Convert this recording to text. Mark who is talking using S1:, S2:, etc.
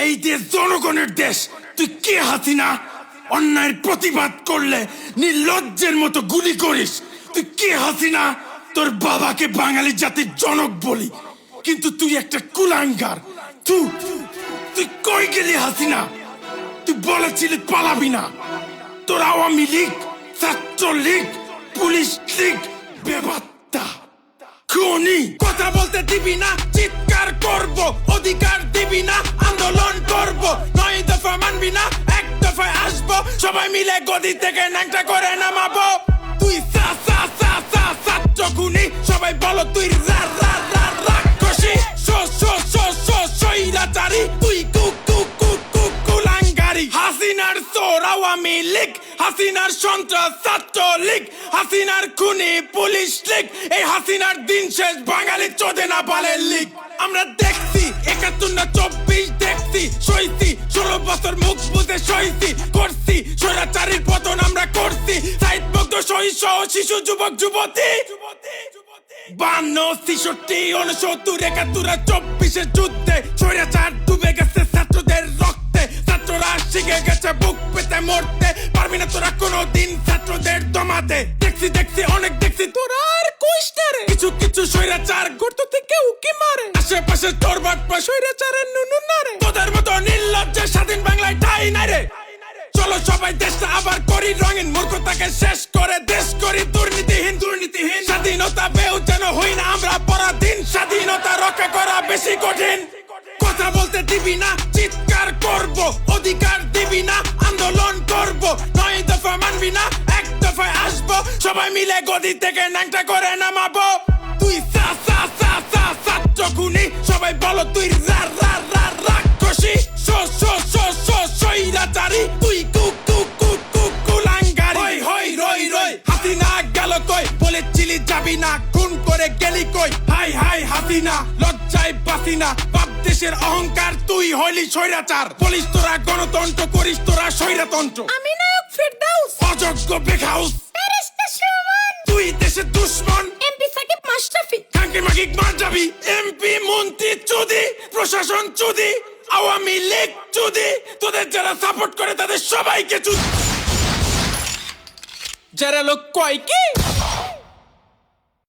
S1: এই দেশ জনগণের দেশ। তুই কে, হাসিনা? অন্যায়ের প্রতিবাদ করলে নির্লজ্জের মতো গুলি করিস। তুই কে, হাসিনা? তোর বাবাকে বাঙালি জাতির জনক বলি। কিন্তু তুই একটা কুলাঙ্গার। তুই তুই কই গেলি, হাসিনা? তুই বলেছিলি পালাবি না। তোর আওয়ামী লীগ ছাত্র লীগ পুলিশ লীগ বেবাত্তা। খুনি, কথা বলতে দিবি না, চিৎকার করব, অধিকার দিবি না। সবাই মিলে গদি থেকে ন্যাংটা করে নামাবো। তুই সা সা সা সা খুনি সবাই বলো তুই রা রা রা, রাক্ষসী। শো শো শো শো সৈরাচারী তুই কু কু কু কু, কুলাঙ্গারি। হাসিনার হাসিনার সন্ত্রাস ছাত্র লীগ হাসিনার খুনি পুলিশ লীগ। এই হাসিনার দিন শেষ বাঙালি চোদে না লীগ। আমরা দেখছি, একাত্তর না চব্বিশ দেখছি, সইছি, ষোলো বছর মুখ বুঝে সইছি, করছি স্বৈরাচারীর পতন আমরা করছি। সাইড মুক্ত সহিষ্য শিশু, যুবক, যুবতী। বান্ন উনসত্তর একাত্তর, চব্বিশের যুদ্ধে ডুবে গেছে ছাত্রদের রক্তে। ছাত্ররা শিখে গেছে বুক পেতে মরতে। পারবি না তোরা কোনোদিন ছাত্রদের দমাতে। দেখছি দেখছি, অনেক দেখছি। তোরা আর কিছু কিছু স্বৈরাচার গর্ত থেকে উকি মারে। আশেপাশে তোর বাটপা স্বৈরাচারের নুনু না রে তোদের মতো নির্লজ্জের স্বাধীন বাংলায় ঠাই নাই রে। চলো সবাই দেশটা আবার করি রঙিন মূর্খতাকে শেষ করে দেশ করি দুর্নীতিহীন দুর্নীতিহীন। স্বাধীনতা পেও যেন হই না, আমরা পরাধীন। স্বাধীনতা রক্ষা করা বেশি কঠিন। কথা বলতে দিবি না, চিৎকার করব, অধিকার দিবি না, আন্দোলন করব। নয় দফা মানবি না, এক দফায় আসব। সবাই মিলে গদি থেকে ন্যাংটা করে নামাবো। তুই সা সা সা সা ছাত্র খুনি সবাই বলো তুই রা রা। বলেছিলি যাবি না খুন করে গেলি কই? হাই হাই হাসিনা লজ্জায় বাসি না বাপ দেশের অহংকার তুই হইলি স্বৈরাচার। বলিস তোরা গণতন্ত্র করিস তোরা স্বৈরাতন্ত্র।
S2: আমি নায়ক ফেরদাউস।
S1: অযোগ্য বেখাউস। তুই দেশের দুশ্মন।
S2: এমপি সাকিব মাশরাফি।
S1: কাঙ্কি মাকিক মার যাবি। এমপি মন্ত্রী চুদি প্রশাসন চুদি আওয়ামী লীগ চুদি তোদের যারা সাপোর্ট করে তাদের সবাইকে চুদি। যারা লোক কয় কি?